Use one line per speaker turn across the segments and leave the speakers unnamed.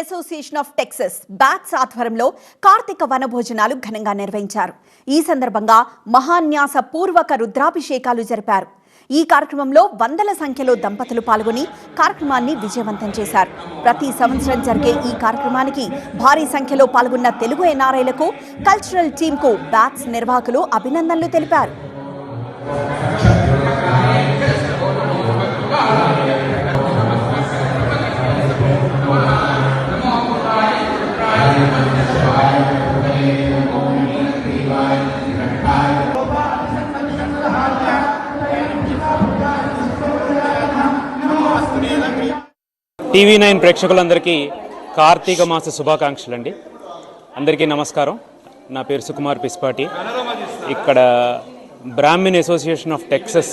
Association of Texas bats ఆధ్వర్యంలో కార్తీక వనభోజనాలు ఘనంగా నిర్వహించారు. ఈ సందర్భంగా మహాన్యాస పూర్వక రుద్రాభిషేకాలు జరిపారు. ఈ కార్యక్రమంలో వందల సంఖ్యలో దంపతులు పాల్గొని కార్యక్రమాన్ని విజయవంతం చేశారు. ప్రతి సంవత్సరం జరిగే ఈ కార్యక్రమానికి భారీ సంఖ్యలో పాల్గొన్న తెలుగు ఎన్ఆర్ఐలకు కల్చరల్ టీంకు బ్యాట్స్ నిర్వాహకులు అభినందనలు తెలిపారు.
టీవీ నైన్ ప్రేక్షకులందరికీ కార్తీక మాస శుభాకాంక్షలు అండి అందరికీ నమస్కారం. నా పేరు సుకుమార్ పిస్పాటి. ఇక్కడ Brahmin association of Texas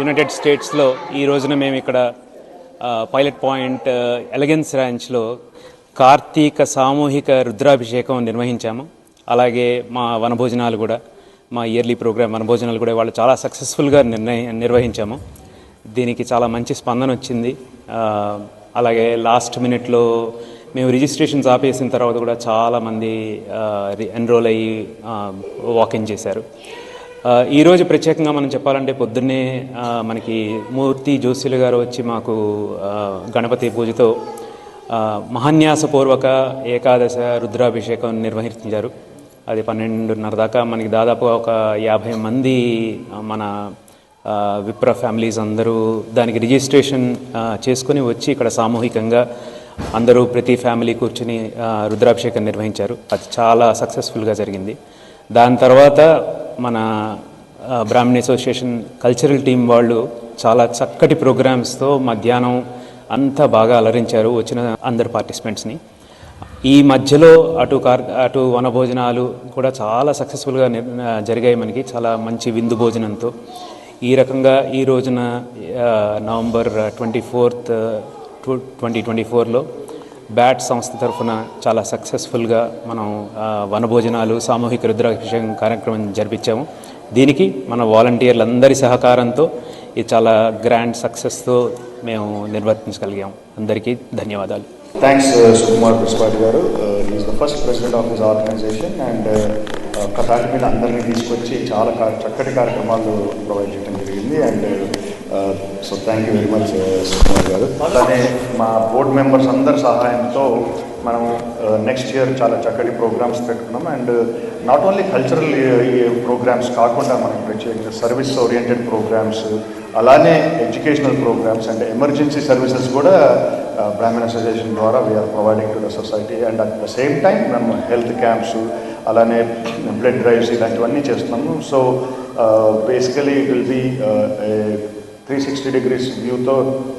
united స్టేట్స్లో ఈ రోజున మేము ఇక్కడ పైలట్ పాయింట్ ఎలగెన్స్ ర్యాంచ్లో కార్తీక సామూహిక రుద్రాభిషేకం నిర్వహించాము. అలాగే మా వనభోజనాలు కూడా మా ఇయర్లీ ప్రోగ్రామ్ వనభోజనాలు కూడా వాళ్ళు చాలా సక్సెస్ఫుల్గా నిర్ణయ నిర్వహించాము. దీనికి చాలా మంచి స్పందన వచ్చింది. అలాగే లాస్ట్ మినిట్లో మేము రిజిస్ట్రేషన్స్ ఆపేసిన తర్వాత కూడా చాలామంది ఎన్రోల్ అయ్యి వాకింగ్ చేశారు. ఈరోజు ప్రత్యేకంగా మనం చెప్పాలంటే పొద్దున్నే మనకి మూర్తి జోస్యులు గారు వచ్చి మాకు గణపతి పూజతో మహాన్యాసపూర్వక ఏకాదశ రుద్రాభిషేకం నిర్వహించారు. అది పన్నెండున్నర దాకా మనకి దాదాపు ఒక యాభై మంది మన విప్ర ఫ్యామిలీస్ అందరూ దానికి రిజిస్ట్రేషన్ చేసుకుని వచ్చి ఇక్కడ సామూహికంగా అందరూ ప్రతి ఫ్యామిలీ కూర్చుని రుద్రాభిషేకం నిర్వహించారు. అది చాలా సక్సెస్ఫుల్గా జరిగింది. దాని తర్వాత మన ఆ, బ్రాహ్మణ్ అసోసియేషన్ కల్చరల్ టీం వాళ్ళు చాలా చక్కటి ప్రోగ్రామ్స్తో మధ్యాహ్నం అంతా బాగా అలరించారు వచ్చిన అందరు పార్టిసిపెంట్స్ని. ఈ మధ్యలో అటు కార్ అటు వనభోజనాలు కూడా చాలా సక్సెస్ఫుల్గా జరిగాయి మనకి. చాలా మంచి విందు భోజనంతో. ఈ రకంగా ఈ రోజున November twenty fourth twenty twenty ఫోర్లో బ్యాట్ సంస్థ తరఫున చాలా సక్సెస్ఫుల్గా మనం వనభోజనాలు సామూహిక రుద్రాభిషేకం కార్యక్రమం జరిపించాము. దీనికి మన వాలంటీర్లందరి సహకారంతో ఇది చాలా గ్రాండ్ సక్సెస్తో మేము నిర్వర్తించగలిగాం అందరికీ ధన్యవాదాలు.
థ్యాంక్స్ సుకుమార్ గారు. Is the first president of this organization and ఒక్కసారి మీద అందరినీ తీసుకొచ్చి చాలా కా- చక్కటి కార్యక్రమాలు ప్రొవైడ్ చేయడం జరిగింది. And so thank you very much Sukumar గారు. అలానే మా బోర్డ్ మెంబర్స్ అందరి సహాయంతో మనం నెక్స్ట్ ఇయర్ చాలా చక్కటి ప్రోగ్రామ్స్ పెట్టుకున్నాం. And not only cultural programs కాకుండా మనం ప్రత్యేకంగా సర్వీస్ ఓరియంటెడ్ ప్రోగ్రామ్స్ అలానే educational programs and emergency services కూడా బ్రాహ్మణ్ అసోసియేషన్ ద్వారా we're providing to the society and at the same time మనం హెల్త్ క్యాంప్స్ అలానే బ్లడ్ డ్రైవ్స్ ఇలాంటివన్నీ చేస్తున్నాము. So basically it will be three sixty degrees వ్యూతో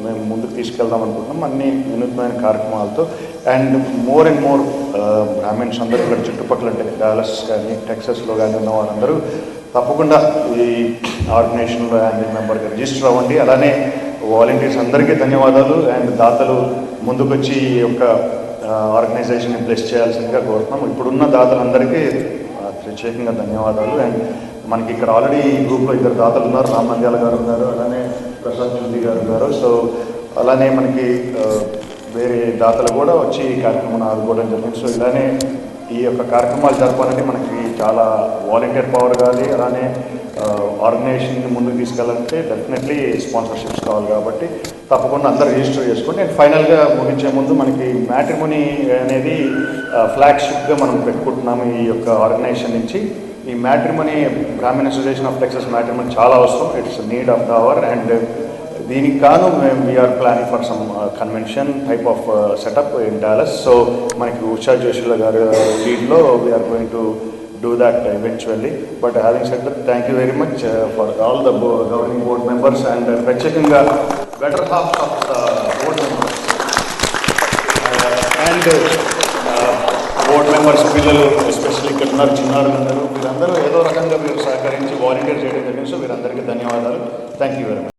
మేము ముందుకు తీసుకెళ్దాం అనుకుంటున్నాం. అన్ని వినూత్నమైన కార్యక్రమాలతో. And more and more Brahmins అందరూ ఇక్కడ చుట్టుపక్కల అంటే డాలస్ కానీ టెక్సస్లో కానీ ఉన్న వాళ్ళందరూ తప్పకుండా ఈ ఆర్గనైజేషన్లో అండ్ మెంబర్గా రిజిస్టర్ అవ్వండి. అలానే వాలంటీర్స్ అందరికీ ధన్యవాదాలు. అండ్ దాతలు ముందుకొచ్చి ఈ యొక్క ఆర్గనైజేషన్ని బ్లెస్ చేయాల్సిందిగా కోరుతున్నాం. ఇప్పుడున్న దాతలందరికీ ప్రత్యేకంగా ధన్యవాదాలు. అండ్ మనకి ఇక్కడ ఆల్రెడీ ఈ గ్రూప్లో ఇద్దరు దాతలు ఉన్నారు. రామ్ నంద్యాల గారు ఉన్నారు అలానే ప్రసాద్ జ్యోతి గారు ఉన్నారు. సో అలానే మనకి వేరే దాతలు కూడా వచ్చి ఈ కార్యక్రమం ఆదుకోవడం జరిగింది. సో ఇలానే ఈ యొక్క కార్యక్రమాలు జరపాలంటే మనకి చాలా వాలంటీర్ పవర్ కావాలి అలానే ఆర్గనైజేషన్ని ముందుకు తీసుకెళ్ళాలంటే డెఫినెట్లీ స్పాన్సర్షిప్స్ కావాలి కాబట్టి తప్పకుండా అందరూ రిజిస్టర్ చేసుకోండి. అండ్ ఫైనల్గా ముగించే ముందు మనకి మ్యాట్రిమోనీ అనేది ఫ్లాగ్షిప్గా మనం పెట్టుకుంటున్నాము ఈ యొక్క ఆర్గనైజేషన్ నుంచి. ఈ matrimony Brahman association of Texas matrimony చాలా అవసరం. It's need of the hour and దీనికి కాను మేము we're planning for some convention type of setup in Dallas so మనకి ఉషా జోషిల garu లీడ్లో we're going to do that eventually but having set thank you very much for all the governing board members and ప్రత్యేకంగా better half of the board members and board members పిల్లలు especially ఇక్కడ ఉన్నారు చిన్నారు అందరూ వీరందరూ ఏదో రకంగా మీరు సహకరించి వాలంటీర్ చేయడం జరిగింది. సో వీరందరికీ ధన్యవాదాలు. Thank you very much